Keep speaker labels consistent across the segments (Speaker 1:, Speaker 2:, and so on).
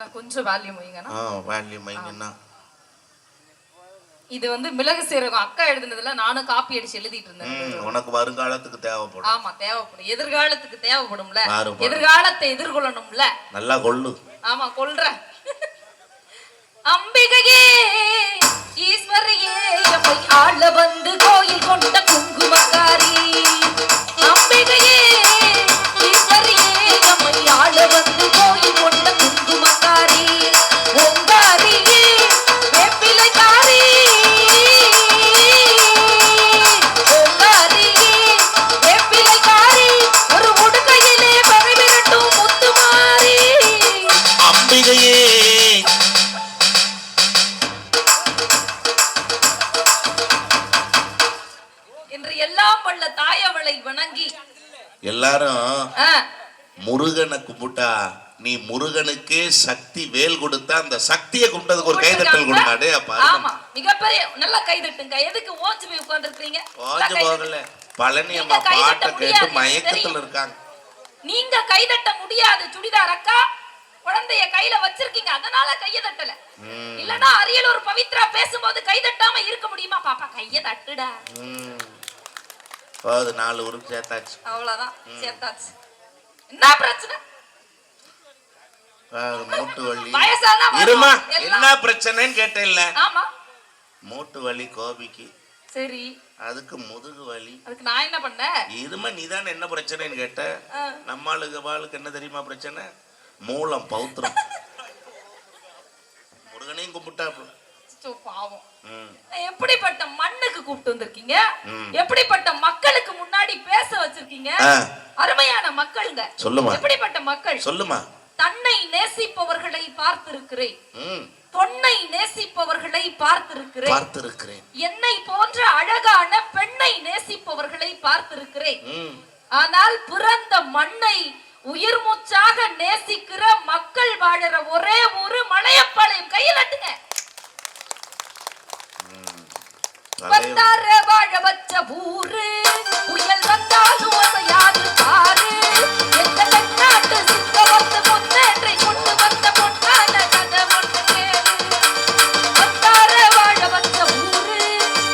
Speaker 1: கொஞ்சம் வால்யூம் வைங்கண்ணா.
Speaker 2: ஆ வேல்யூம் வைங்கன்னா
Speaker 1: இது வந்து மிளகு சீரகம் அக்கா எழுதுனதுல நானும் காப்பி அடிச்சு எழுதிட்டு இருந்தேன்.
Speaker 2: ம், உனக்கு வருங்காலத்துக்கு தேவைப்படும்.
Speaker 1: ஆமா தேவைப்படும். எதிர்காலத்துக்கு தேவைப்படும்ல. எதிர்காலத்தை எதிர்கொள்ளணும்ல.
Speaker 2: நல்லா கொள்ளு.
Speaker 1: ஆமா கொல்ற அம்பிகையே ஈஸ்வரியே எம்மை ஆள வந்து கோயில் கொண்ட குங்குமக்காரி. அம்பிகையே எல்லாம் வல்ல தாயவளை வணங்கி
Speaker 2: எல்லாரும் முருகனை கும்பிட்டா நீ முருகனுக்கே சக்தி வேல் கொடுத்தா அந்த சக்தியை கும்பிட்டதுக்கு ஒரு கைதட்டல் கொடுங்க அடே அப்பா
Speaker 1: ஆமா மிகப்பெரிய நல்லா கைதட்டுங்க எதுக்கு ஓஞ்சு போய் உட்கார்ந்துருக்கீங்க
Speaker 2: வாஜ போகல. பழனி அம்மா பாட்டை கேட்டு மயக்கத்துல. இருக்காங்க.
Speaker 1: நீங்க கைதட்ட முடியாது சுடிதார் அக்கா. குழந்தைய கையில வச்சிருக்கீங்க. அதனால கைய தட்டல.
Speaker 2: ம்.
Speaker 1: இல்லனா அரியலூர் பவித்ரா பேசும்போது கை தட்டாம இருக்க முடியுமா? பாப்பா கைய தட்டுடா.
Speaker 2: போகுது நாலு உருக்கு சேர்த்தாச்சு.
Speaker 1: அவ்வளவுதான் சேர்த்தாச்சு. என்ன பிரச்சனை?
Speaker 2: மூட்டு வலி. இருமா. என்ன பிரச்சனைன்னு கேட்டேன்ல. மூட்டு வலி கோபிக்கு.
Speaker 1: சரி.
Speaker 2: அதுக்கு முதுகு வலி.
Speaker 1: அதுக்கு நான் என்ன பண்ணேன்?
Speaker 2: இருமா நீதானே என்ன பிரச்சனைன்னு கேட்ட. நம்மளுக்கு வாளுக்கு என்ன தெரியுமா பிரச்சனை? மூலம் பௌத்திரம் முருகனையும் கும்பிட்டாப்புல
Speaker 1: சோ, பாவம். எப்படிப்பட்ட மண்ணுக்கு கூப்பிட்டு வந்திருக்கீங்க. எப்படிப்பட்ட மக்களுக்கு முன்னாடி பேச வச்சிருக்கீங்க? அருமையான மக்களுங்க.
Speaker 2: சொல்லுமா.
Speaker 1: எப்படிப்பட்ட மக்கள்?
Speaker 2: சொல்லுமா.
Speaker 1: தன்னை நேசிப்பவர்களை பார்த்திருக்கிறேன். பொன்னை நேசிப்பவர்களை பார்த்திருக்கிறேன்.
Speaker 2: பார்த்திருக்கிறேன்.
Speaker 1: என்னை போன்ற அழகான பெண்ணை நேசிப்பவர்களை பார்த்திருக்கிறேன். ஆனால் பிறந்த மண்ணை உயிர் மூச்சாக நேசிக்கிற மக்கள் வாழற ஒரே ஊரு மலையப்பாளையம் கையிலட்டுங்க
Speaker 2: அதே
Speaker 1: வந்தார வாழ வச்ச ஊரு புயல் வந்தாலும் அசையாது பாரு. எந்த தென்னாட்டு சிங்க வந்து முன்னேற்றை கொண்டு வந்த பொன்னான கதை ஒன்று கேளு. வந்தார வாழ வச்ச ஊரு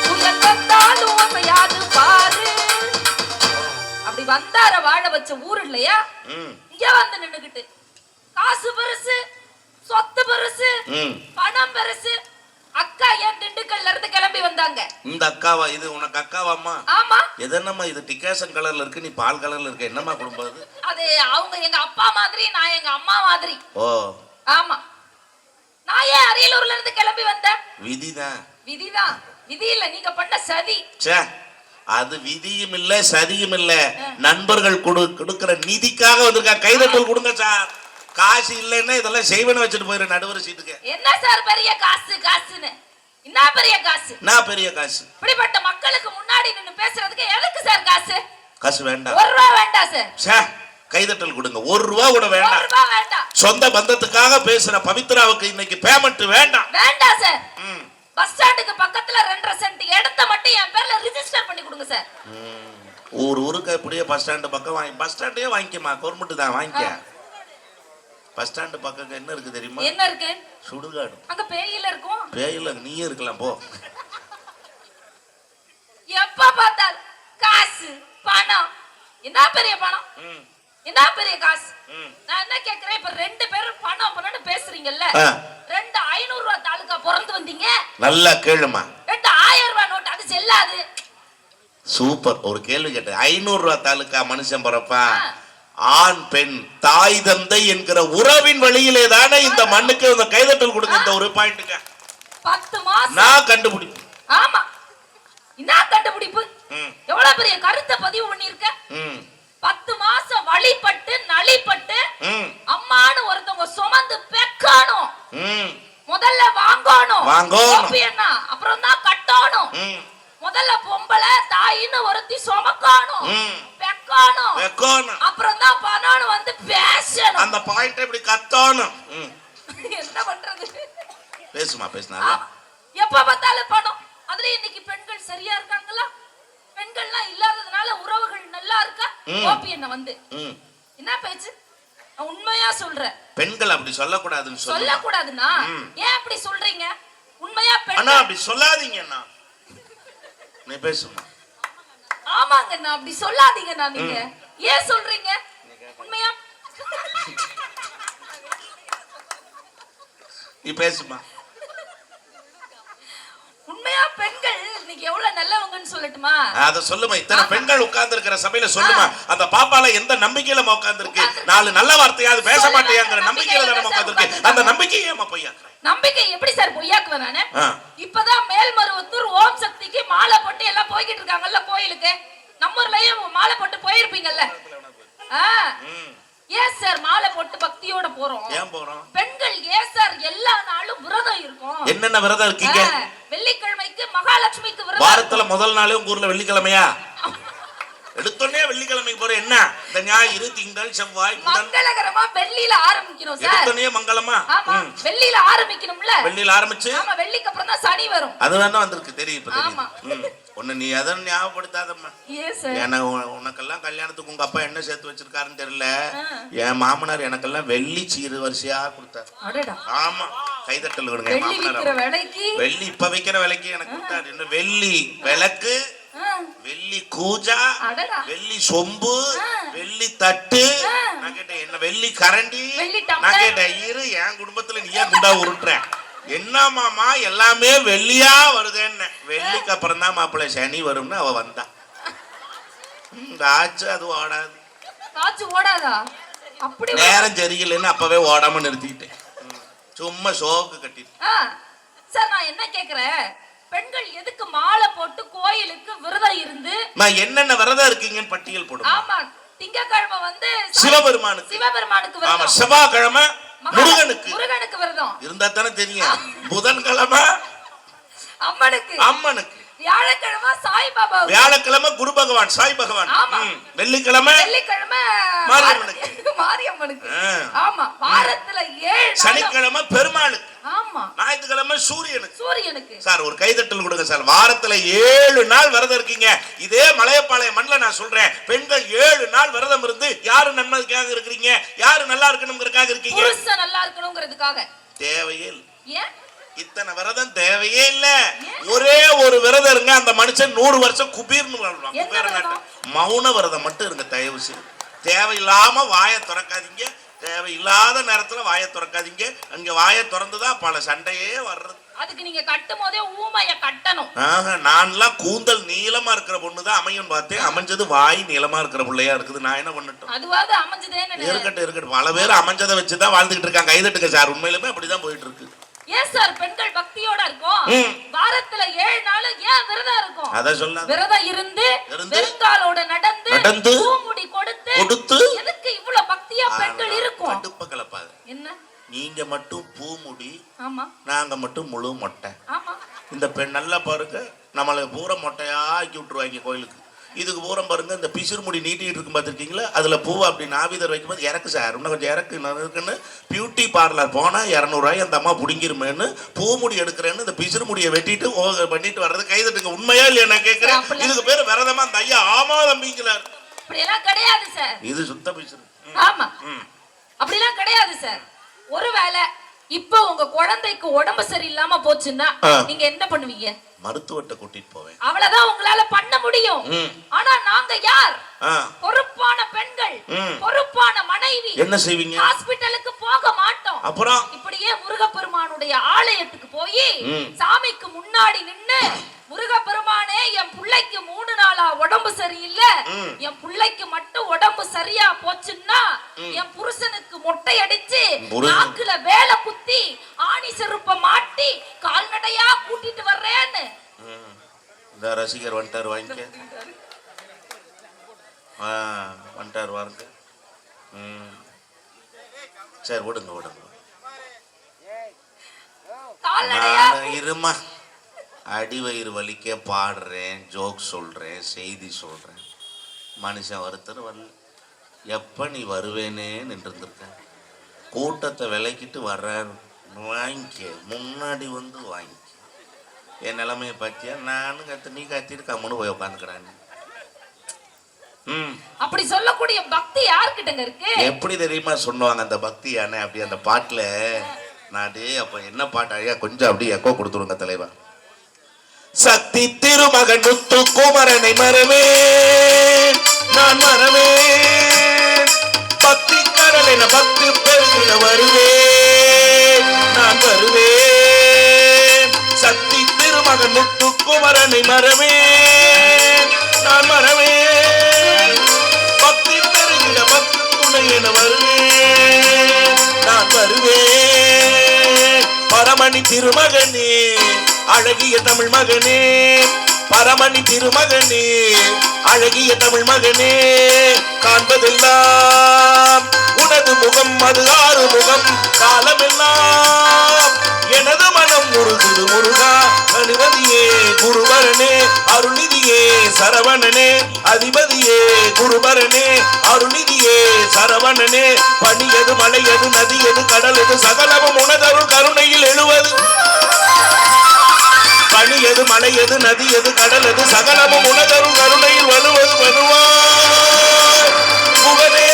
Speaker 1: புயல் வந்தாலும் அசையாது பாரு. அப்படி வந்தார வாழ வச்ச ஊர் இல்லையா? இங்க வந்து நின்னுகிட்டு காசு பெருசு சொத்து பெருசு பணம் பெருசு அக்கா ஏன் திண்டுக்கல்ல இருந்து கிளம்பி வந்தாங்க?
Speaker 2: இந்த அக்காவா இது? உனக்கு அக்காவாம்மா?
Speaker 1: ஆமா.
Speaker 2: எதென்னம்மா இது? டிகாசன் கலர்ல இருக்கு நீ பால் கலர்ல இருக்க என்னம்மா குடும்பம் அது
Speaker 1: அது அவங்க எங்க அப்பா மாதிரி நான் எங்க அம்மா மாதிரி.
Speaker 2: ஓ.
Speaker 1: ஆமா. நான் ஏன் அரியலூர்ல இருந்து கிளம்பி வந்தேன்?
Speaker 2: விதிதான்.
Speaker 1: விதிதான். விதி இல்ல நீங்க பண்ண சதி.
Speaker 2: ச்சே. அது விதியும் இல்ல சதியும் இல்ல. நண்பர்கள் கொடு கொடுக்கிற நிதிக்காக வந்திருக்கா. கைதட்டல் கொடுங்க சார். காசு இல்லைன்னா இதெல்லாம் செய்வன வச்சுட்டு போயிரு நடுவர் சீட்டுக்கு.
Speaker 1: என்ன சார் பெரிய காசு காசுன்னு? என்ன பெரிய காசு?
Speaker 2: நான் பெரிய காசு?
Speaker 1: இப்படிப்பட்ட மக்களுக்கு முன்னாடி நின்னு பேசுறதுக்கு எதுக்கு சார் காசு?
Speaker 2: காசு வேண்டாம்.
Speaker 1: ஒரு ரூபா வேண்டாம் சார்.
Speaker 2: ச்சே கைதட்டல் கொடுங்க. ஒரு ரூபா கூட
Speaker 1: ஒரு
Speaker 2: வேண்டாம். சொந்த பந்தத்துக்காக பேசுற பவித்ராவுக்கு இன்னைக்கு பேமெண்ட் வேண்டாம்.
Speaker 1: வேண்டாம் சார்.
Speaker 2: ம்.
Speaker 1: பஸ் ஸ்டாண்டுக்கு பக்கத்துல ரெண்டரை சென்ட் இடத்த மட்டும் என் பேர்ல ரிஜிஸ்டர் பண்ணி கொடுங்க சார்.
Speaker 2: ம். ஊர் ஊருக்கு அப்படியே பஸ் ஸ்டாண்டு பக்கம் வாங்கி பஸ் ஸ்டாண்டே வாங்கிக்கமா கவர்மெண்ட் தான் வாங்கிக்க. பஸ் ஸ்டாண்டு பக்கம் என்ன இருக்கு தெரியுமா?
Speaker 1: என்ன இருக்கு?
Speaker 2: சுடுகாடு.
Speaker 1: அங்க பேயில இருக்கும்.
Speaker 2: பேயில நீயே இருக்கலாம் போ.
Speaker 1: எப்ப பார்த்தாலும் காசு பணம். என்ன பெரிய பணம்? என்ன பெரிய காசு. நான் என்ன கேக்குறேன்? இப்ப ரெண்டு பேரும் பணம் பணம்னு பேசுறீங்கல்ல. ரெண்டு ஐநூறு ரூபாய் தாலுக்கா பிறந்து வந்தீங்க.
Speaker 2: நல்லா கேளுமா
Speaker 1: ரெண்டு ஆயிரம் ரூபாய் நோட்டு அது செல்லாது.
Speaker 2: சூப்பர். ஒரு கேள்வி கேட்டேன். ஐநூறு ரூபா தாலுக்கா மனுஷன் பிறப்பா ஆண் பெண் தாய் தந்தை என்கிற உறவின் வழியிலே தானே இந்த மண்ணுக்கு இந்த கைதட்டல் கொடுங்க இந்த ஒரு பாயிண்ட்டுங்க
Speaker 1: பத்து மாசம்.
Speaker 2: நான் கண்டுபிடிப்பேன்
Speaker 1: ஆமா. என்ன கண்டுபிடிப்பு? எவ்வளவு பெரிய கருத்தை பதிவு பண்ணிருக்க
Speaker 2: ம்,
Speaker 1: பத்து மாசம் வழிபட்டு நலிப்பட்டு அம்மான்னு ஒருத்தவங்க சுமந்து பெக்கணும். முதல்ல வாங்கணும்.
Speaker 2: வாங்கணும்.
Speaker 1: அப்புறம் தான் கட்டணும். முதல்ல பொம்பளை தாயின்னு ஒருத்தி சுமக்கணும்.
Speaker 2: ம்.
Speaker 1: பெக்கணும்
Speaker 2: வைக்கணும்.
Speaker 1: அப்புறம் தான் பணம்னு வந்து பேசணும்.
Speaker 2: அந்த பாயிண்ட் இப்படி கத்தணும்.
Speaker 1: என்ன பண்றது?
Speaker 2: பேசுமா பேசுனா.
Speaker 1: எப்ப பார்த்தாலும் பணம். அதுல இன்னைக்கு பெண்கள் சரியா இருக்காங்களா? பெண்கள்லாம் இல்லாததுனால உறவுகள் நல்லா இருக்கா. கோபி என்ன வந்து. என்ன பேச்சு? நான் உண்மையா சொல்றேன்.
Speaker 2: பெண்கள் அப்படி சொல்லக்கூடாதுன்னு சொல்ல
Speaker 1: சொல்லக்கூடாதுன்னா. ஏன் அப்படி சொல்றீங்க? உண்மையா பெண்கள்
Speaker 2: அப்படி சொல்லாதீங்கண்ணா நீ பேசுமா
Speaker 1: ஆமாங்க நான் அப்படி சொல்லாதீங்கண்ணா நீங்க. ஏன் சொல்றீங்க? உண்மையா?
Speaker 2: நீ பேசுமா.
Speaker 1: உண்மையா பெண்கள் இன்னைக்கு எவ்வளவு நல்லவங்கன்னு சொல்லட்டுமா?
Speaker 2: அத சொல்லுமா. இத்தனை பெண்கள் உட்கார்ந்து இருக்கிற சபையில சொல்லுமா. அந்த பாப்பால எந்த நம்பிக்கையில உட்கார்ந்து இருக்கு நாலு நல்ல வார்த்தையாவது பேச மாட்டேங்கிற நம்பிக்கையில தானே
Speaker 1: நம்பிக்கையில
Speaker 2: உட்கார்ந்து இருக்கு அந்த நம்பிக்கையை ஏமா பொய்யாக்குற?
Speaker 1: நம்பிக்கை எப்படி சார் பொய்யாக்குவேன் நானு. இப்பதான் மேல்மருவத்தூர் ஓம் சக்திக்கு மாலை போட்டு எல்லாம் போய்கிட்டு இருக்காங்கல்ல கோயிலுக்கு. நம்ம ஊர்லயும் மாலை போட்டு போயிருப்பீங்கல்ல. ஏன் சார் மாலை போட்டு பக்தியோட போறோம்?
Speaker 2: ஏன் போறோம்?
Speaker 1: பெண்கள் ஏன் சார் எல்லா நாளும் விரதம் இருக்கும்?
Speaker 2: என்னென்ன விரதம் இருக்கீங்க?
Speaker 1: வெள்ளிக்கிழமைக்கு மகாலட்சுமிக்கு விரதம்
Speaker 2: வாரத்துல முதல் நாளே உங்க ஊர்ல வெள்ளிக்கிழமையா? எடுத்தோடனே வெள்ளிக்கிழமைக்கு போற என்ன? இந்த ஞாயிறு திங்கள் செவ்வாய்
Speaker 1: மங்களகரமா வெள்ளியில ஆரம்பிக்கணும் சார்.
Speaker 2: எடுத்தோடனே மங்களமா.
Speaker 1: வெள்ளியில ஆரம்பிக்கணும்ல.
Speaker 2: வெள்ளியில ஆரம்பிச்சு?
Speaker 1: ஆமா வெள்ளிக்கு அப்புறம் தான் சனி வரும்.
Speaker 2: அது வேணா வந்திருக்கு தெரியும் இப்ப. தெரியும். ஒண்ணு நீ அதை ஞாபகப்படுத்தாதம்மா. ஏன்னா உனக்கெல்லாம் கல்யாணத்துக்கு உங்க அப்பா என்ன சேர்த்து வச்சிருக்காருன்னு தெரியல. என் மாமனார் எனக்கெல்லாம் வெள்ளி சீரு வரிசையா கொடுத்தாரு. ஆமா. கைதட்டல் கொடுங்க மாமனார் வெள்ளி இப்ப வைக்கிற விலைக்கு எனக்கு கொடுத்தாரு. என்ன வெள்ளி? விளக்கு வெள்ளி கூஜா வெள்ளி சொம்பு. வெள்ளி தட்டு.
Speaker 1: ஆ.
Speaker 2: நான் கேட்டேன் என்ன வெள்ளி கரண்டி. நான் கேட்டேன் இரு என் குடும்பத்துல நீ ஏன் குண்டா உருட்டுற? என்ன மாமா எல்லாமே வெள்ளியா வருதேன்னு. வெள்ளிக்கு அப்புறம் தான் மாப்பிள்ளை சனி வரும்னு அவ வந்தா. ஆச்சு அது ஓடாது.
Speaker 1: காய்ச்சி ஓடாதா? அப்படி
Speaker 2: நேரம் சரியில்லைன்னு அப்பவே ஓடாம நிறுத்திக்கிட்டேன். சும்மா ஷோக்கு கட்டிட்டு.
Speaker 1: சார் நான் என்ன கேக்குறேன்? பெண்கள் எதுக்கு மாலை போட்டு கோயிலுக்கு விரதம் இருந்து
Speaker 2: என்னென்ன விரதம் இருக்கீங்கன்னு பட்டியல் போடுங்க
Speaker 1: ஆமா திங்கக்கிழமை வந்து சாய்-
Speaker 2: சிவபெருமானுக்கு.
Speaker 1: சிவபெருமானுக்கு
Speaker 2: ஆமா செவ்வாய்க்கிழமை முருகனுக்கு.
Speaker 1: முருகனுக்கு விரதம்.
Speaker 2: இருந்தா தானே தெரியும். புதன்கிழமை
Speaker 1: அம்மனுக்கு.
Speaker 2: அம்மனுக்கு.
Speaker 1: வியாழக்கிழமை சாய்பாபா
Speaker 2: வியாழக்கிழமை குரு பகவான் சாய் பகவான். வெள்ளிக்கிழமை
Speaker 1: வெள்ளிக்கிழமை
Speaker 2: மாரியம்மனுக்கு.
Speaker 1: மாரியம்மனுக்கு. ஆமா வாரத்துல ஏழு
Speaker 2: சனிக்கிழமை பெருமாளுக்கு. ஞாயிற்றுக்கிழமை சூரியனுக்கு.
Speaker 1: சூரியனுக்கு.
Speaker 2: சார் ஒரு கைதட்டல் கொடுங்க சார். வாரத்துல ஏழு நாள் விரதம் இருக்கீங்க. இதே மலையப்பாளையம் மண்ணில் நான் சொல்றேன். பெண்கள் ஏழு நாள் விரதம் இருந்து யாரு நன்மைக்காக இருக்கிறீங்க? யாரு நல்லா இருக்கணுங்கிறதுக்காக இருக்கீங்க?
Speaker 1: நல்லா இருக்கணுங்கிறதுக்காக
Speaker 2: தேவையே
Speaker 1: ஏன்?
Speaker 2: இத்தனை விரதம் தேவையே இல்ல. ஒரே ஒரு விரதம் இருங்க. அந்த மனுஷன் நூறு வருஷம் குபீர்னு வாழ்வான். குபேர மௌன விரதம் மட்டும் இருங்க தயவு செய்து. தேவையில்லாம வாயை திறக்காதீங்க. தேவையில்லாத நேரத்துல வாயை திறக்காதீங்க. அங்க வாயை திறந்துதான் பல சண்டையே வர்றது.
Speaker 1: அதுக்கு நீங்க கட்டும் போதே ஊமைய கட்டணும்.
Speaker 2: ஆஹா, நான்லாம் கூந்தல் நீளமா இருக்கிற பொண்ணு தான் அமையும் பார்த்தேன். அமைஞ்சது வாய் நீளமா இருக்கிற பிள்ளையா இருக்குது. நான் என்ன பண்ணட்டும்?
Speaker 1: அதுவாவது அமைஞ்சதேன்னு
Speaker 2: இருக்கட்டும் இருக்கட்டும். பல பேர் அமைஞ்சதை வச்சுதான் வாழ்ந்துகிட்டு இருக்காங்க. கைதட்டுங்க சார். உண்மையிலுமே அப்படிதான் போயிட்டு இருக்கு.
Speaker 1: ஏன் சார் பெண்கள் பக்தியோட இருக்கும். வாரத்துல ஏழு நாள் ஏன் விரதம் இருக்கும்?
Speaker 2: அதை சொல்லாத
Speaker 1: விரதம் இருந்து
Speaker 2: இருந்து,
Speaker 1: வெறுங்காலோட நடந்து
Speaker 2: நடந்து,
Speaker 1: பூமுடி கொடுத்து
Speaker 2: கொடுத்து,
Speaker 1: எதுக்கு இவ்வளவு பக்தியா பெண்கள் இருக்கும்?
Speaker 2: கடுப்ப கலப்பாது.
Speaker 1: என்ன?
Speaker 2: நீங்க மட்டும் பூமுடி
Speaker 1: ஆமா.
Speaker 2: நாங்க மட்டும் முழு மொட்டை.
Speaker 1: ஆமா.
Speaker 2: இந்த பெண் நல்லா பாருங்க நம்மளை பூரா மொட்டையா ஆக்கி விட்டுருவாங்க கோயிலுக்கு. இதுக்கு பூரம் பாருங்க இந்த பிசிறு முடி நீட்டிட்டு இருக்கும் பார்த்துருக்கீங்களா? அதுல பூ அப்படி நாவிதர் வைக்கும்போது இறக்கு சார் இன்னும் கொஞ்சம் இறக்கு இருக்குன்னு பியூட்டி பார்லர் போனா இரநூறுவாய் அந்த அம்மா பிடிங்கிருமேன்னு பூ முடி எடுக்கிறேன்னு இந்த பிசிறு முடியை வெட்டிட்டு ஓ பண்ணிட்டு வர்றது கைதட்டுங்க உண்மையா இல்லையா நான் கேட்கிறேன் இதுக்கு பேர் விரதமா அந்த ஐயா ஆமா தம்பிங்கிறார்
Speaker 1: அப்படி எல்லாம் கிடையாது சார்
Speaker 2: இது சுத்த பிசிறு.
Speaker 1: ஆமா. அப்படிலாம் கிடையாது சார் ஒருவேளை இப்போ உங்க குழந்தைக்கு உடம்பு சரியில்லாம போச்சுன்னா. நீங்க என்ன பண்ணுவீங்க?
Speaker 2: மருத்துவத்தை கூட்டிட்டு போவேன்.
Speaker 1: அவ்வளவுதான் உங்களால பண்ண முடியும். ஆனா நாங்க யார்? பொறுப்பான பெண்கள். பொறுப்பான மனைவி
Speaker 2: என்ன செய்வீங்க
Speaker 1: ஹாஸ்பிட்டலுக்கு போக மாட்டோம்
Speaker 2: அப்புறம்
Speaker 1: இப்படியே முருகப்பெருமானுடைய ஆலயத்துக்கு போய். சாமிக்கு முன்னாடி நின்னு முருகப்பெருமானே என் புள்ளைக்கு மூணு நாளா உடம்பு சரியில்லை. என் புள்ளைக்கு மட்டும் உடம்பு சரியா போச்சுன்னா என் புருஷனுக்கு மொட்டை அடிச்சு. நாக்குல வேலை குத்தி ஆணி செருப்ப மாட்டி கால்நடையா கூட்டிட்டு வர்றேன்னு.
Speaker 2: இந்த ரசிகர் வந்துட்டார் வாங்கிக்க ஆ வந்துட்டார் வாருங்க ம். சரி விடுங்க விடுங்க. நான் இருமா அடி வயிறு வலிக்க பாடுறேன் ஜோக் சொல்றேன் செய்தி சொல்றேன். மனுஷன் ஒருத்தர் வரல எப்ப நீ வருவேனே நின்றுருக்க கூட்டத்தை விலைக்கிட்டு வர்றாரு வாங்கிக்க. முன்னாடி வந்து வாங்கிக்க. என் நிலைமையை பார்த்தியா? நானும் கத்து நீ கத்திட்டு கம்முன்னு போய் உட்காந்துக்கிறாங்க ம்.
Speaker 1: அப்படி சொல்லக்கூடிய பக்தி யாருக்கிட்டங்க இருக்கு?
Speaker 2: எப்படி தெரியுமா சொன்னாங்க அந்த பக்தி யானை அப்படி அந்த பாட்டுல நான் டேய் அப்ப என்ன பாட்டு ஐயா கொஞ்சம் அப்படியே எக்கோ கொடுத்துருங்க தலைவா. சக்தி திருமகன் முத்து குமரனை மறவே நான் மறவே. பக்தி கடல் என பக்தி பெருகிட வருவே நான் வருவேன் சக்தி திருமகன் முத்து குமரனை மறவே நான் மறவேன் என வருவேன் நான் வருவேன் பரமணி திருமகனே அழகிய தமிழ் மகனே. பரமணி திருமகனே அழகிய தமிழ் மகனே. காண்பதெல்லாம் எனது முகம் அது ஆறு முகம். காலமெல்லாம் எனது மனம் முருகுது முருகா. அனுமதியே குருபரனே அருள்நிதியே சரவணனே அதிபதியே குருபரனே அருள்நிதியே சரவணனே. பனியது மலையது நதியது கடலது சகலமும் உனதருள் கருணையில் எழுவது. பனியது மலையது நதியது கடலது சகலமும் உனதருள் கருணையில் வலுவது வருவார் புகழே.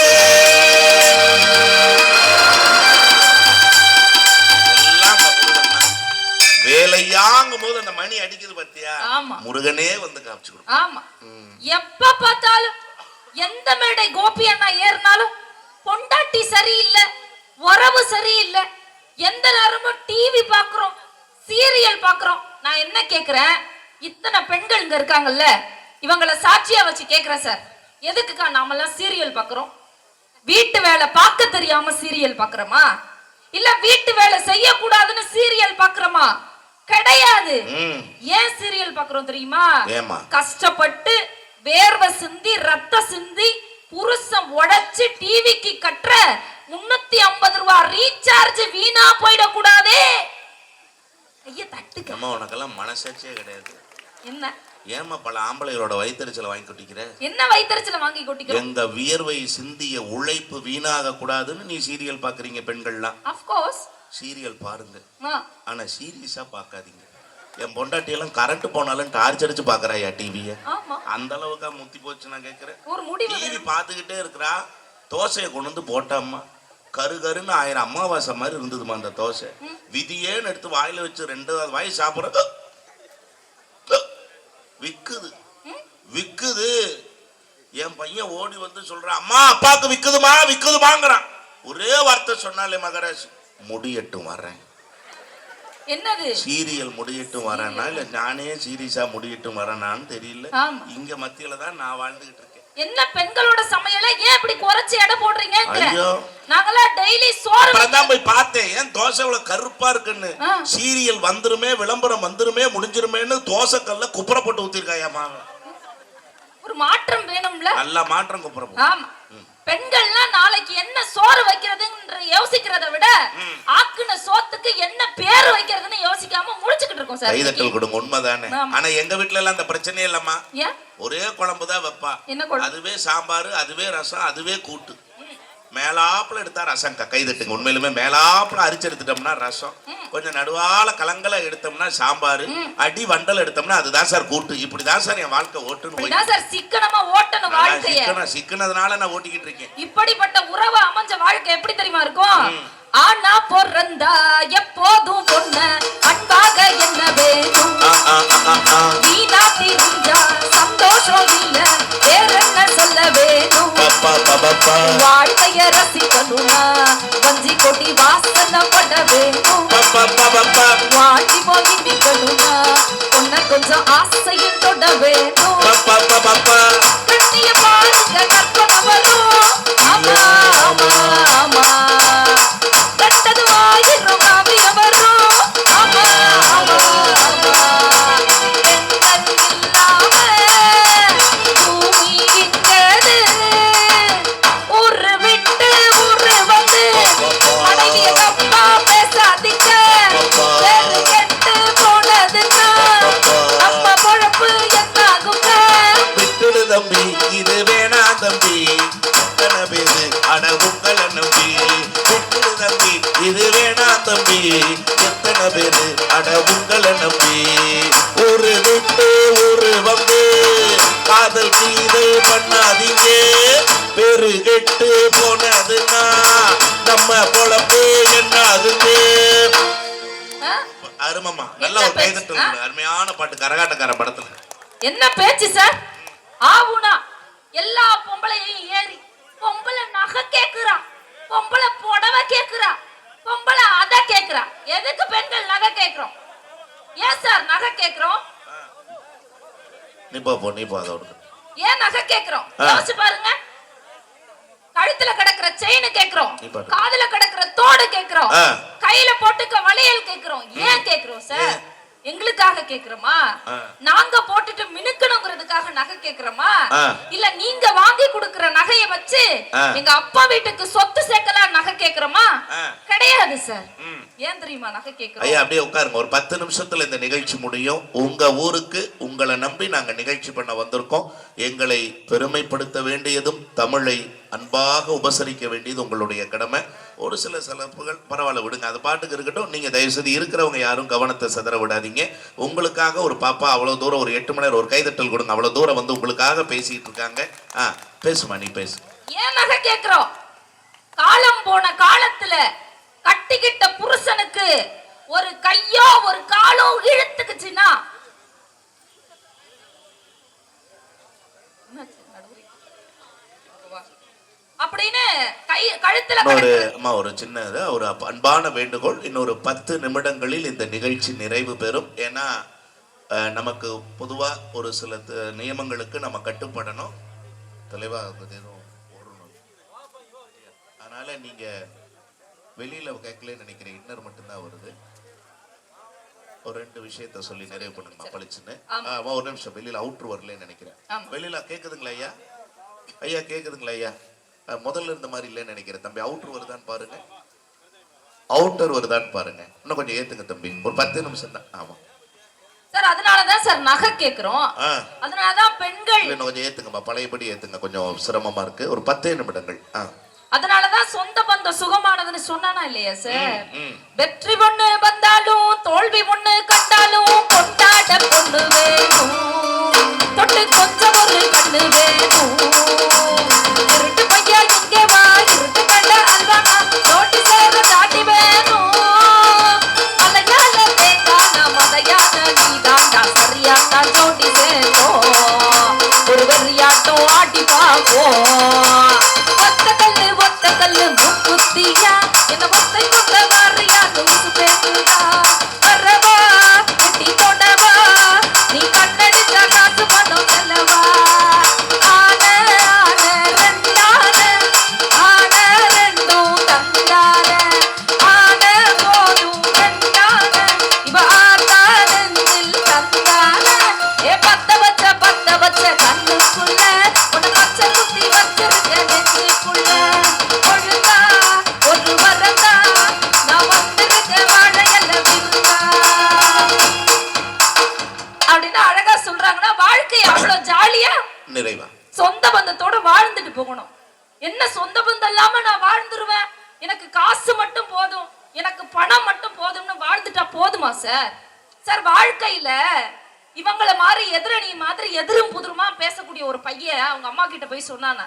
Speaker 2: வேலையாங்கும் போது அந்த மணி அடிக்குது பத்தியா. முருகனே வந்து காமிச்சு கொடுக்கும்
Speaker 1: ஆமா. எப்ப பார்த்தாலும் எந்த மேடை கோபி அண்ணா ஏறினாலும் பொண்டாட்டி சரியில்லை உறவு சரியில்லை எந்த நேரமும் டிவி பாக்குறோம் சீரியல் பாக்குறோம் நான் என்ன கேக்குறேன்? இத்தனை பெண்கள் இங்க இருக்காங்கல்ல இவங்கள சாட்சியா வச்சு கேக்குறேன் சார். எதுக்குக்கா நாமெல்லாம் சீரியல் பாக்குறோம் வீட்டு வேலை பார்க்க தெரியாம சீரியல் பாக்குறோமா இல்ல வீட்டு வேலை செய்யக்கூடாதுன்னு சீரியல் பாக்குறோமா கிடையாது. ஏன் சீரியல் பாக்குறோம் தெரியுமா? கஷ்டப்பட்டு வேர்வை சிந்தி ரத்த சிந்தி புருஷன் உடைச்சு டிவிக்கு கட்டுற முன்னூத்தி ஐம்பது ரூபாய் ரீசார்ஜ் வீணா போயிடக்கூடாதே. ஐய தட்டுக்க.
Speaker 2: அம்மா உனக்கெல்லாம் மனசாட்சியே கிடையாது.
Speaker 1: என்ன?
Speaker 2: ஏம்மா பல ஆம்பளைகளோட வயிற்றுச்சலை வாங்கி கொட்டிக்கிற?
Speaker 1: என்ன வைத்தறிச்சல வாங்கி கொட்டிக்கிறோம்?
Speaker 2: எங்க வியர்வை சிந்திய உழைப்பு வீணாக கூடாதுன்னு நீ சீரியல் பாக்குறீங்க பெண்கள்லாம்.
Speaker 1: ஆஃப் கோர்ஸ்
Speaker 2: சீரியல் பாருங்க. ஆனா சீரியஸா பார்க்காதீங்க. என் பொண்டாட்டி எல்லாம் கரண்ட் போனாலும் டார்ச் அடிச்சு பாக்குறாயா டிவிய அந்த அளவுக்கா முத்தி போச்சு நான் கேக்குறேன். டிவி
Speaker 1: வேணும்.
Speaker 2: பார்த்துக்கிட்டே இருக்கிறா. தோசையை கொண்டு வந்து போட்டாம்மா. கரு கருன்னு ஆயிரம் அமாவாசை மாதிரி இருந்ததுமா அந்த தோசை. விதியேன்னு எடுத்து வாயில வச்சு ரெண்டாவது வாய் சாப்பிட்ற விக்குது. விக்குது. என் பையன் ஓடி வந்து சொல்றான் அம்மா அப்பாவுக்கு விக்குதுமா? விக்குதுமாங்கிறான். ஒரே வார்த்தை சொன்னாலே மகராஜ் முடியட்டும் வரேன்.
Speaker 1: என்னது?
Speaker 2: சீரியல் முடியட்டும் வரேன்னா இல்ல நானே சீரியஸா முடியட்டும் வரேனான்னு தெரியல. இங்க மத்தியில தான் நான் வாழ்ந்துகிட்டு இருக்கேன்.
Speaker 1: என்ன பெண்களோட சமையல ஏன் இப்படி குறைச்சு எடை போடுறீங்க
Speaker 2: ஐயோ.
Speaker 1: நாங்கெல்லாம் டெய்லி சோறு
Speaker 2: அப்புறம் போய் பார்த்தேன். ஏன் தோசை இவ்வளவு கருப்பா இருக்குன்னு. சீரியல் வந்துருமே விளம்பரம் வந்துருமே முடிஞ்சிருமேன்னு தோசை கல்ல குப்புற போட்டு ஊத்திருக்காயா மாவன்
Speaker 1: ஒரு மாற்றம் வேணும்ல?
Speaker 2: நல்ல மாற்றம் குப்புற
Speaker 1: ஆமா. பெண்கள்லாம் நாளைக்கு என்ன சோறு வைக்கிறதுன்ற யோசிக்கிறத விட ஆக்குன சோத்துக்கு என்ன பேரு வைக்கிறதுன்னு யோசிக்காம முழிச்சுக்கிட்டு இருக்கோம் சார்
Speaker 2: கைதட்டல் கொடுங்க உண்மைதானே. ஆனா எங்க வீட்ல எல்லாம் அந்த பிரச்சனையே இல்லம்மா. ஒரே குழம்பு தான் வைப்பா.
Speaker 1: என்ன?
Speaker 2: அதுவே சாம்பார் அதுவே ரசம் அதுவே கூட்டு. மேலாப்புல எடுத்தா ரசம் க- கை தட்டுங்க உண்மையிலுமே மேலாப்புல அரிச்சு எடுத்துட்டோம்னா ரசம் கொஞ்சம் நடுவால கலங்கல எடுத்தோம்னா சாம்பார். அடி வண்டல் எடுத்தோம்னா அதுதான் சார் கூட்டு. இப்படிதான் சார் என் வாழ்க்கை
Speaker 1: இப்படிதான் சார் சிக்கனமா ஓட்டணும் வாழ்க்கைய.
Speaker 2: சிக்கன சிக்கனதுனால நான் ஓட்டிக்கிட்டு இருக்கேன்.
Speaker 1: இப்படிப்பட்ட உறவு அமைஞ்ச வாழ்க்கை எப்படி தெரியுமா இருக்கும்? ஆனா பொறந்தா எப்போதும் பொண்ண அன்பாக என்ன
Speaker 2: ஆ.
Speaker 1: வீணா தெரிஞ்சா சந்தோஷம் இல்ல வேற என்ன சொல்ல
Speaker 2: பப்பா.
Speaker 1: வாழ்க்கைய ரசிக்கணும்னா வஞ்சி கொடி வாசனை பட
Speaker 2: பப்பா.
Speaker 1: வாட்டி போய் நிக்கணும்னா உன்னை கொஞ்சம் ஆசையும் தொட. கண்ணிய பாருங்க கற்பனை வரும். ஆமா ஆமா. ஆமா. கட்டது ஆயிரம்
Speaker 2: தம்பி எத்தனை பேரு அட உங்களை நம்பி? ஒரு விட்டு ஒரு வந்து காதல் கீதை பண்ணாதீங்க. விட்டு போனதுன்னா நம்ம பொழப்பு என்ன ஆகுது
Speaker 1: ஆ?
Speaker 2: அருமம்மா நல்ல ஒரு கொடுங்க. அருமையான பாட்டு கரகாட்டக்கார படத்துல.
Speaker 1: என்ன பேச்சு சார்? ஆவுனா எல்லா பொம்பளையும் ஏறி பொம்பளை நகை கேக்குறா பொம்பளை புடவை கேக்குறா பொம்பளை அத கேக்குறா. எதுக்கு பெண்கள் நகை கேக்குறோம்? ஏன் சார் நகை கேக்குறோம்?
Speaker 2: நீ போ போ நீ போ அதோட
Speaker 1: ஏன் நகை கேக்குறோம். யோசிச்சு பாருங்க. கழுத்துல கிடக்குற செயின் கேக்குறோம். காதுல கிடக்குற தோடு கேக்குறோம். கையில போட்டுக்க வளையல் கேக்குறோம். ஏன் கேக்குறோம் சார்? எங்களுக்காக கேக்குறோமா. நாங்க போட்டுட்டு மினுக்கணுங்கிறதுக்காக நகை கேக்குறோமா. இல்ல நீங்க வாங்கி கொடுக்கிற நகைய வச்சு. எங்க அப்பா வீட்டுக்கு சொத்து சேர்க்கலாம் நகை கேக்குறோமா. கிடையாது சார். ஏன் தெரியுமா நகை கேக்குறோம்
Speaker 2: ஐயா அப்படியே உட்காருங்க ஒரு பத்து நிமிஷத்துல இந்த நிகழ்ச்சி முடியும் உங்க ஊருக்கு உங்களை நம்பி நாங்க நிகழ்ச்சி பண்ண வந்திருக்கோம் எங்களை பெருமைப்படுத்த வேண்டியதும் தமிழை அன்பாக உபசரிக்க வேண்டியது உங்களுடைய கடமை ஒரு சில சிலப்புகள் பரவாயில்ல விடுங்க. அது பாட்டுக்கு இருக்கட்டும். நீங்கள் தயவுசெய்து இருக்கிறவங்க யாரும் கவனத்தை சிதற விடாதீங்க. உங்களுக்காக ஒரு பாப்பா அவ்வளோ தூரம் ஒரு எட்டு மணி நேரம் ஒரு கைதட்டல் கொடுங்க. அவ்வளோ தூரம் வந்து உங்களுக்காக பேசிட்டு இருக்காங்க. ஆ பேசுமா நீ பேசு.
Speaker 1: ஏன் நகை கேட்குறோம் காலம் போன காலத்துல கட்டிக்கிட்ட புருஷனுக்கு ஒரு கையோ ஒரு காலோ இழுத்துக்குச்சுன்னா என்னாச்சு? நடுவுல? வா. அப்படின்னு கை கழுத்துல
Speaker 2: அம்மா ஒரு சின்ன இது, ஒரு அன்பான வேண்டுகோள். இன்னொரு பத்து நிமிடங்களில் இந்த நிகழ்ச்சி நிறைவு பெறும். ஏன்னா நமக்கு பொதுவா ஒரு சில நியமங்களுக்கு நம்ம கட்டுப்படணும். தெளிவா அது எதுவும். அதனால நீங்க வெளியில கேட்கலன்னு நினைக்கிறேன். இன்னர் மட்டும்தான் வருது. ஒரு ரெண்டு விஷயத்த சொல்லி நிறைவு. ஆ, அம்மா, ஒரு நிமிஷம் வெளியில அவுட்ரு வரலன்னு நினைக்கிறேன். வெளியில கேக்குதுங்களா ஐயா? ஐயா கேக்குதுங்களா ஐயா? முதல்ல இருந்த மாதிரி இல்லைன்னு நினைக்கிறேன். தம்பி அவுட்ரு வருதான்னு பாருங்க. அவுட்டர் வருதான்னு பாருங்க. இன்னும் கொஞ்சம் ஏத்துங்க தம்பி. ஒரு பத்து நிமிஷம் தான். ஆமா.
Speaker 1: சார் அதனாலதான் சார் நகை கேக்குறோம். அதனாலதான் பெண்கள்
Speaker 2: இன்னும் கொஞ்சம் ஏத்துங்கம்மா. பழையபடி ஏத்துங்க. கொஞ்சம் சிரமமா இருக்கு. ஒரு பத்தே நிமிடங்கள்.
Speaker 1: அதனாலதான் சொந்த பந்தம் சுகமானதுன்னு சொன்னானா இல்லையா சார். வெற்றி ஒண்ணு வந்தாலும் தோல்வி ஒண்ணு கண்டாலும் கொண்டாட பொண்ணு வேணும். தொட்டு கொஞ்சம் ஒரு கண்ணு வேணும். இருட்டு பையா இங்கே வா இருட்டு கண்ட அல்வானா தோட்டி சேர தாட்டி வேணும். மலையாள தேங்கான மலையாள நீதாண்டா சரியாட்டா ஜோடி சேரும் ஒரு வெறியாட்டம் ஆட்டி பார்ப்போம். ஒத்த கல்லு ஒத்த கல்லு என்ன ஒத்தை கொத்த மாறியா தூசு பேசுதா வரவா எட்டி நீ கண்ணடிச்ச காசு பணம் செல்லவா அம்மா கிட்ட போய் சொன்னானா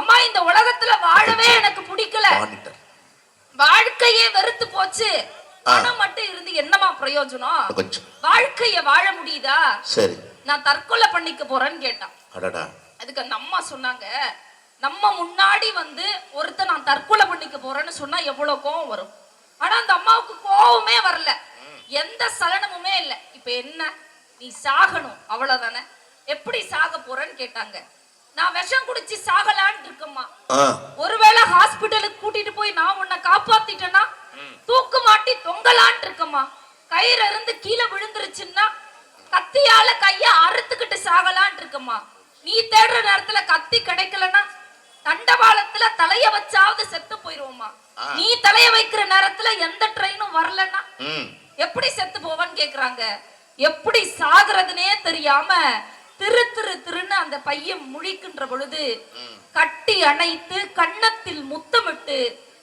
Speaker 1: அம்மா இந்த உலகத்துல வாழவே எனக்கு பிடிக்கல. வாழ்க்கையே வெறுத்து போச்சு. பணம் மட்டும் இருந்து என்னமா பிரயோஜனம்? வாழ்க்கைய வாழ முடியுதா?
Speaker 2: சரி.
Speaker 1: நான் தற்கொலை பண்ணிக்க போறேன்னு கேட்டான். அதுக்கு அந்த அம்மா சொன்னாங்க நம்ம முன்னாடி வந்து ஒருத்தன் நான் தற்கொலை பண்ணிக்க போறேன்னு சொன்னா எவ்வளவு கோவம் வரும். ஆனா அந்த அம்மாவுக்கு கோவமே வரல. எந்த சலனமுமே இல்ல. இப்ப என்ன? நீ சாகணும். அவ்வளவுதானே? எப்படி சாக போறேன்னு கேட்டாங்க. நான் விஷம் குடிச்சு சாகலான்னு இருக்கம்மா. ஒருவேளை ஹாஸ்பிட்டலுக்கு கூட்டிட்டு போய் நான் உன்னை காப்பாத்திட்டேன்னா தூக்கு மாட்டி தொங்கலான் இருக்கம்மா. கயிறு இருந்து கீழே விழுந்துருச்சுன்னா கத்தியால கைய அறுத்துக்கிட்டு சாகலான் இருக்கம்மா. நீ தேடுற நேரத்துல கத்தி கிடைக்கலன்னா தண்டவாளத்துல தலைய வச்சாவது செத்து போயிருவோமா. நீ தலைய வைக்கிற நேரத்துல எந்த ட்ரெயினும் வரலன்னா எப்படி செத்து போவான்னு கேக்குறாங்க. எப்படி சாகுறதுனே தெரியாம திரு திரு திருன்னு அந்த பையன் முழிக்கின்ற பொழுது கட்டி அணைத்து கன்னத்தில் முத்தமிட்டு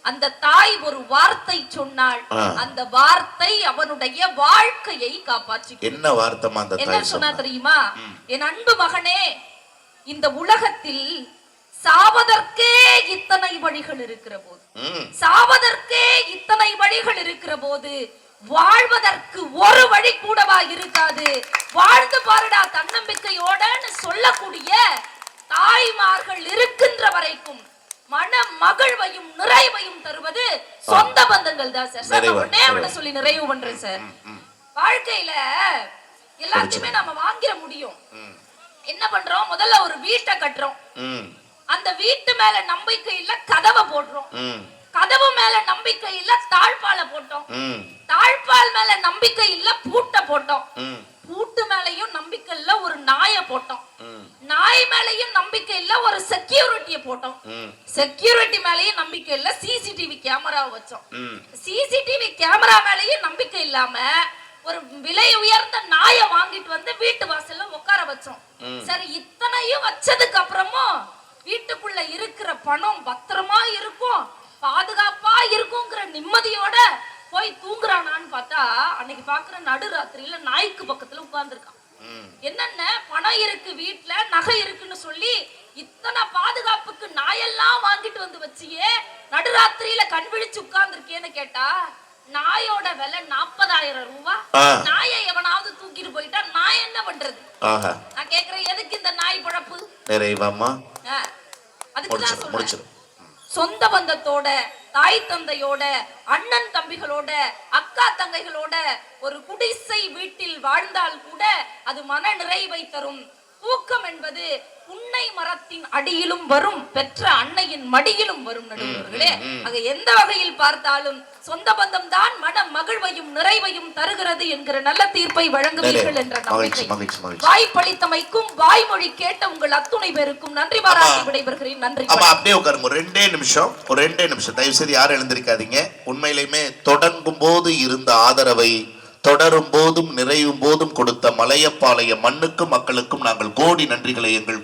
Speaker 1: அந்த தாய் ஒரு வார்த்தை சொன்னாள். அந்த வார்த்தை அவனுடைய வாழ்க்கையை காப்பாற்றி
Speaker 2: என்ன வார்த்தைமா அந்த
Speaker 1: என்ன சொன்னா தெரியுமா? என் அன்பு மகனே இந்த உலகத்தில் சாவதற்கே இத்தனை வழிகள் இருக்கிற போது சாவதற்கே இத்தனை வழிகள் இருக்கிற போது வாழ்வதற்கு ஒரு வழி கூடவா இருக்காது. வாழ்ந்து பாருடா தன்னம்பிக்கையோடன்னு சொல்லக்கூடிய தாய்மார்கள் இருக்கின்ற வரைக்கும் மன மகிழ்வையும் நிறைவையும் தருவது சொந்த பந்தங்கள் தான் சார். சார் ஒண்ணு
Speaker 2: நிறைவா.
Speaker 1: சொல்லி நிறைவு பண்றேன் சார். வாழ்க்கையில எல்லாத்தையுமே நாம வாங்கிட முடியும். என்ன பண்றோம்? முதல்ல ஒரு வீட்டை கட்டுறோம். அந்த வீட்டு மேல நம்பிக்கை இல்ல கதவை போடுறோம். கதவு மேல நம்பிக்கை இல்ல தாழ்பால போட்டோம். தாழ்பால் மேல நம்பிக்கை இல்ல பூட்டை போட்டோம். பூட்டு மேலயும் நம்பிக்கை இல்ல ஒரு நாயை போட்டோம். நாய் மேலயும் நம்பிக்கை இல்ல ஒரு செக்யூரிட்டிய போட்டோம். செக்யூரிட்டி மேலயும் நம்பிக்கை இல்ல சிசிடிவி கேமரா வச்சோம். சிசிடிவி கேமரா மேலயும் நம்பிக்கை இல்லாம ஒரு விலை உயர்ந்த நாயை வாங்கிட்டு வந்து வீட்டு வாசல்ல உட்கார வச்சோம். சரி இத்தனையும் வச்சதுக்கு அப்புறமும் வீட்டுக்குள்ள இருக்கிற பணம் பத்திரமா இருக்கும். பாதுகாப்பா இருக்குங்கிற நிம்மதியோட போய் தூங்குறானான்னு பார்த்தா அன்னைக்கு பாக்குற நடுராத்திரியில நாய்க்கு பக்கத்துல உட்கார்ந்துருக்கான். என்னென்ன? பணம் இருக்கு வீட்ல நகை இருக்குன்னு சொல்லி இத்தனை பாதுகாப்புக்கு நாயெல்லாம் வாங்கிட்டு வந்து வச்சியே நடுராத்திரியில கண் விழிச்சு உட்கார்ந்துருக்கேன்னு கேட்டா நாயோட விலை நாற்பதாயிரம் ரூபாய்
Speaker 2: ஆ.
Speaker 1: நாயை எவனாவது தூக்கிட்டு போயிட்டா நான் என்ன பண்றது? நான் கேக்குறேன் எதுக்கு இந்த நாய் பழப்பு?
Speaker 2: நிறைவாம்மா.
Speaker 1: ஆ, அதுக்கு தான்
Speaker 2: முடிச்சிடும்
Speaker 1: சொல்றேன். சொந்த பந்தத்தோட தாய் தந்தையோட அண்ணன் தம்பிகளோட அக்கா தங்கைகளோட ஒரு குடிசை வீட்டில் வாழ்ந்தால் கூட அது மன நிறைவை தரும். தூக்கம் என்பது புன்னை மரத்தின் அடியிலும் வரும் பெற்ற அன்னையின் மடியிலும் வரும் நடுவர்களே ஆக எந்த வகையில் பார்த்தாலும் சொந்த பந்தம் தான் மன மகிழ்வையும் நிறைவையும் தருகிறது என்கிற நல்ல தீர்ப்பை வழங்குவீர்கள் என்ற நம்பிக்கை. வாய்ப்பளித்தமைக்கும் வாய்மொழி கேட்ட உங்கள் அத்துணை பேருக்கும் நன்றி பாராட்டி விடைபெறுகிறேன். நன்றி
Speaker 2: அப்ப அப்படியே உட்காருங்க. ஒரு ரெண்டே நிமிஷம் ஒரு ரெண்டே நிமிஷம். தயவு செய்து யாரும் எழுந்திருக்காதீங்க. உண்மையிலுமே தொடங்கும் போது இருந்த ஆதரவை தொடரும் போதும் நிறையும் போதும் கொடுத்த மலையப்பாளைய மண்ணுக்கும் மக்களுக்கும் நாங்கள் கோடி நன்றிகளை எங்கள்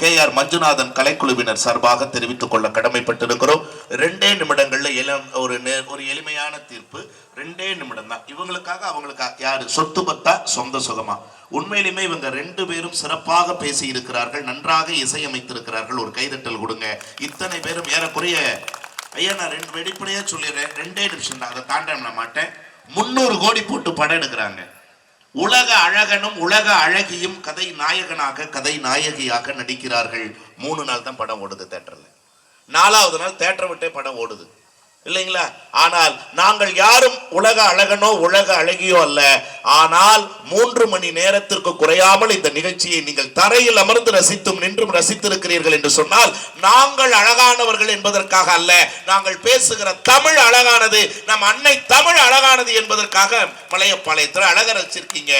Speaker 2: கே ஆர் மஞ்சுநாதன் கலைக்குழுவினர் சார்பாக தெரிவித்துக் கொள்ள கடமைப்பட்டிருக்கிறோம். ரெண்டே நிமிடங்கள்ல எளம் ஒரு ஒரு எளிமையான தீர்ப்பு. ரெண்டே நிமிடம் தான். இவங்களுக்காக அவங்களுக்காக யாரு? சொத்து பத்தா சொந்த சுகமா? உண்மையிலுமே இவங்க ரெண்டு பேரும் சிறப்பாக பேசி இருக்கிறார்கள் நன்றாக இசையமைத்திருக்கிறார்கள். ஒரு கைதட்டல் கொடுங்க. இத்தனை பேரும் ஏறக்குறைய ஐயா நான் ரெண்டு வெளிப்படையா சொல்லிடுறேன். ரெண்டே நிமிஷம் தான் அதை தாண்ட மாட்டேன். முன்னூறு கோடி போட்டு படம் எடுக்கிறாங்க. உலக அழகனும் உலக அழகியும் கதை நாயகனாக கதை நாயகியாக நடிக்கிறார்கள். மூணு நாள் தான் படம் ஓடுது தேட்டரில் நாலாவது நாள் தேட்டரை விட்டே படம் ஓடுது. இல்லைங்களா? ஆனால் நாங்கள் யாரும் உலக அழகனோ உலக அழகியோ அல்ல. ஆனால் மூன்று மணி நேரத்திற்கு குறையாமல் இந்த நிகழ்ச்சியை நீங்கள் தரையில் அமர்ந்து ரசித்தும் நின்றும் ரசித்திருக்கிறீர்கள் என்று சொன்னால் நாங்கள் அழகானவர்கள் என்பதற்காக அல்ல. நாங்கள் பேசுகிற தமிழ் அழகானது நம் அன்னை தமிழ் அழகானது என்பதற்காக பழையப்பாளையத்தில் அழக ரசிச்சிருக்கீங்க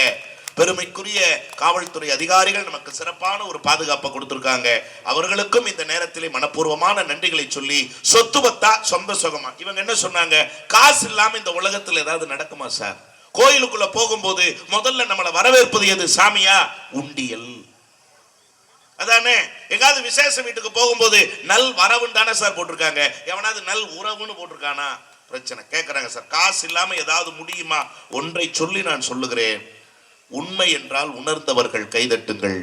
Speaker 2: பெருமைக்குரிய காவல்துறை அதிகாரிகள் நமக்கு சிறப்பான ஒரு பாதுகாப்பை கொடுத்துருக்காங்க. அவர்களுக்கும் இந்த நேரத்திலே மனப்பூர்வமான நன்றிகளை சொல்லி சொத்து பத்தா சொந்த சுகமா? இவங்க என்ன சொன்னாங்க? காசு இல்லாம இந்த உலகத்துல ஏதாவது நடக்குமா சார்? கோயிலுக்குள்ள போகும்போது முதல்ல நம்மளை வரவேற்பது எது சாமியா? உண்டியல். அதானே? எங்காவது விசேஷ வீட்டுக்கு போகும்போது நல் வரவுன்னு தானே சார் போட்டிருக்காங்க. எவனாவது நல் உறவுன்னு போட்டிருக்கானா? பிரச்சனை. கேட்கறாங்க சார். காசு இல்லாம ஏதாவது முடியுமா? ஒன்றை சொல்லி நான் சொல்லுகிறேன். உண்மை என்றால் உணர்ந்தவர்கள் கைதட்டுங்கள்.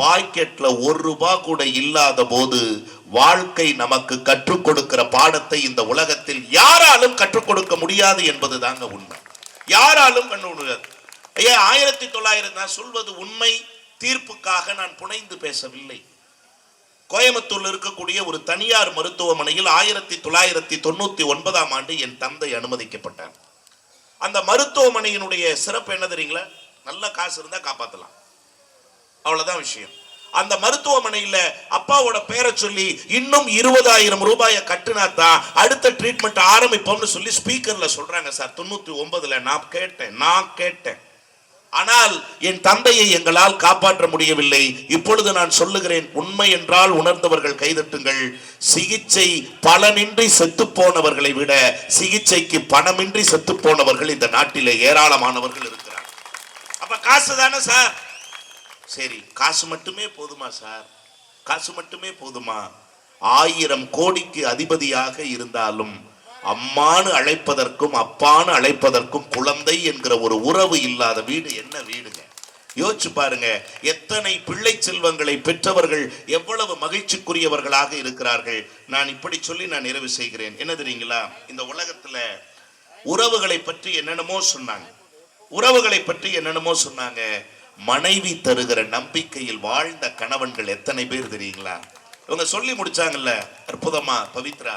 Speaker 2: பாக்கெட்ல ஒரு ரூபா கூட இல்லாத போது வாழ்க்கை நமக்கு கற்றுக் கொடுக்கிற பாடத்தை இந்த உலகத்தில் யாராலும் கற்றுக் கொடுக்க முடியாது என்பது தாங்க உண்மை. யாராலும் கண்டு முடியாது. ஐயா ஆயிரத்தி தொள்ளாயிரம் நான் சொல்வது உண்மை தீர்ப்புக்காக நான் புனைந்து பேசவில்லை. கோயம்புத்தூர்ல இருக்கக்கூடிய ஒரு தனியார் மருத்துவமனையில் ஆயிரத்தி தொள்ளாயிரத்தி தொண்ணூத்தி ஒன்பதாம் ஆண்டு என் தந்தை அனுமதிக்கப்பட்டார். அந்த மருத்துவமனையினுடைய சிறப்பு என்ன தெரியுங்களா? நல்ல காசு இருந்தா காப்பாத்தலாம். அவ்வளோதான் விஷயம். அந்த மருத்துவமனையில அப்பாவோட பேரை சொல்லி இன்னும் இருபதாயிரம் ரூபாயை கட்டுனாதான் அடுத்த ட்ரீட்மெண்ட் ஆரம்பிப்போம்னு சொல்லி ஸ்பீக்கர்ல சொல்றாங்க சார். தொண்ணூத்தி ஒன்பதுல நான் கேட்டேன் நான் கேட்டேன். ஆனால் என் தந்தையை எங்களால் காப்பாற்ற முடியவில்லை. இப்பொழுது நான் சொல்லுகிறேன் உண்மை என்றால் உணர்ந்தவர்கள் கைதட்டுங்கள். சிகிச்சை பலனின்றி செத்து போனவர்களை விட சிகிச்சைக்கு பணமின்றி செத்து போனவர்கள் இந்த நாட்டிலே ஏராளமானவர்கள் இருக்கிறார் அப்ப காசு தானே சார்? சரி காசு மட்டுமே போதுமா சார்? காசு மட்டுமே போதுமா? ஆயிரம் கோடிக்கு அதிபதியாக இருந்தாலும் அம்மானு அழைப்பதற்கும் அப்பான்னு அழைப்பதற்கும் குழந்தை என்கிற ஒரு உறவு இல்லாத வீடு என்ன வீடுங்க? யோசிச்சு பாருங்க எத்தனை பிள்ளை செல்வங்களை பெற்றவர்கள் எவ்வளவு மகிழ்ச்சிக்குரியவர்களாக இருக்கிறார்கள்? நான் இப்படி சொல்லி நான் நிறைவு செய்கிறேன். என்ன தெரியுங்களா? இந்த உலகத்துல உறவுகளை பற்றி என்னென்னமோ சொன்னாங்க. உறவுகளை பற்றி என்னென்னமோ சொன்னாங்க. மனைவி தருகிற நம்பிக்கையில் வாழ்ந்த கணவன்கள் எத்தனை பேர் தெரியுங்களா? இவங்க சொல்லி முடிச்சாங்கல்ல அற்புதமா பவித்ரா.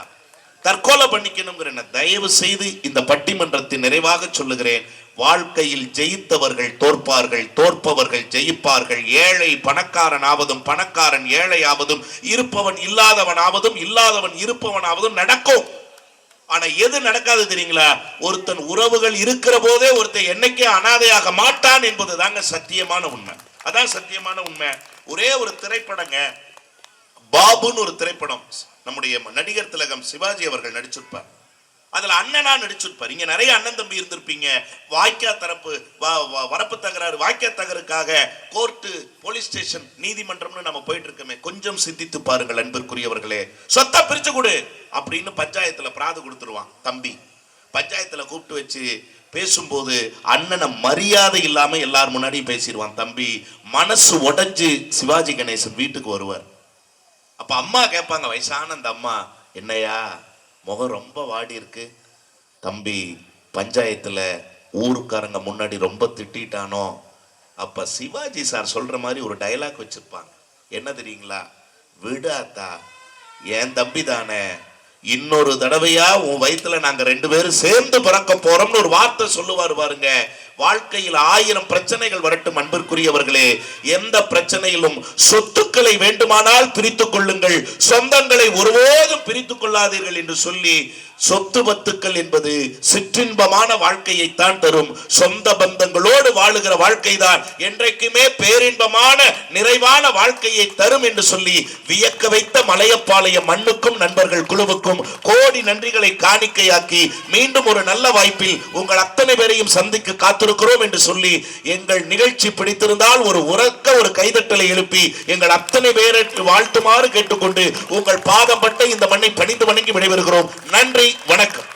Speaker 2: தற்கொலை பண்ணிக்கணுங்கிற எண்ணம். தயவு செய்து இந்த பட்டிமன்றத்தின் நிறைவாக சொல்லுகிறேன். வாழ்க்கையில் ஜெயித்தவர்கள் தோற்பார்கள் தோற்பவர்கள் ஜெயிப்பார்கள். ஏழை பணக்காரன் ஆவதும் பணக்காரன் ஏழை ஆவதும் இருப்பவன் இல்லாதவன் ஆவதும் இல்லாதவன் இருப்பவன் ஆவதும் நடக்கும். ஆனா எது நடக்காது தெரியுங்களா? ஒருத்தன் உறவுகள் இருக்கிற போதே ஒருத்தன் என்னைக்கே அனாதையாக மாட்டான் என்பது தாங்க சத்தியமான உண்மை. அதான் சத்தியமான உண்மை. ஒரே ஒரு திரைப்படங்க பாபுன்னு ஒரு திரைப்படம். நம்முடைய நடிகர் திலகம் சிவாஜி அவர்கள் நடிச்சிருப்பார். அதுல அண்ணனா நடிச்சிருப்பார். இங்க நிறைய அண்ணன் தம்பி இருந்திருப்பீங்க. வாய்க்கா தரப்பு வரப்பு தகராறு வாய்க்கா தகருக்காக கோர்ட்டு போலீஸ் ஸ்டேஷன் நீதிமன்றம்னு நம்ம போயிட்டு இருக்கோமே கொஞ்சம் சிந்தித்து பாருங்கள் அன்பிற்குரியவர்களே. சொத்தை பிரிச்சு கொடு அப்படின்னு பஞ்சாயத்துல பிராது கொடுத்துருவான் தம்பி. பஞ்சாயத்துல கூப்பிட்டு வச்சு பேசும்போது அண்ணனை மரியாதை இல்லாம எல்லார் முன்னாடியும் பேசிடுவான் தம்பி. மனசு உடஞ்சி சிவாஜி கணேசன் வீட்டுக்கு வருவார். அப்ப அம்மா கேட்பாங்க வயசான அந்த அம்மா என்னையா? முகம் ரொம்ப வாடி இருக்கு. தம்பி பஞ்சாயத்தில் ஊருக்காரங்க முன்னாடி ரொம்ப திட்டிட்டானோ அப்போ சிவாஜி சார் சொல்கிற மாதிரி ஒரு டைலாக் வச்சுருப்பாங்க. என்ன தெரியுங்களா? விடாத்தா என் தம்பி தானே இன்னொரு தடவையா உன் வயிற்றுல நாங்கள் ரெண்டு பேரும் சேர்ந்து பிறக்க போறோம்னு ஒரு வார்த்தை சொல்லுவார் பாருங்க. வாழ்க்கையில் ஆயிரம் பிரச்சனைகள் வரட்டும் அன்பிற்குரியவர்களே. எந்த பிரச்சனையிலும் சொத்துக்களை வேண்டுமானால் பிரித்துக் கொள்ளுங்கள். சொந்தங்களை ஒருபோதும் பிரித்துக் கொள்ளாதீர்கள் என்று சொல்லி சொத்து பத்துக்கள் என்பது சிற்றின்பமான வாழ்க்கையைத்தான் தரும். சொந்த பந்தங்களோடு வாழுகிற வாழ்க்கை தான் என்றைக்குமே பேரின்பமான நிறைவான வாழ்க்கையை தரும் என்று சொல்லி வியக்க வைத்த மலையப்பாளைய மண்ணுக்கும் நண்பர்கள் குழுவுக்கும் கோடி நன்றிகளை காணிக்கையாக்கி மீண்டும் ஒரு நல்ல வாய்ப்பில் உங்கள் அத்தனை பேரையும் சந்திக்க காத்திருக்கிறோம் என்று சொல்லி எங்கள் நிகழ்ச்சி பிடித்திருந்தால் ஒரு உறக்க ஒரு கைதட்டலை எழுப்பி எங்கள் அத்தனை பேருக்கு வாழ்த்துமாறு கேட்டுக்கொண்டு உங்கள் பாதம் பட்ட இந்த மண்ணை பணிந்து வணங்கி விடைபெறுகிறோம். நன்றி வணக்கம்.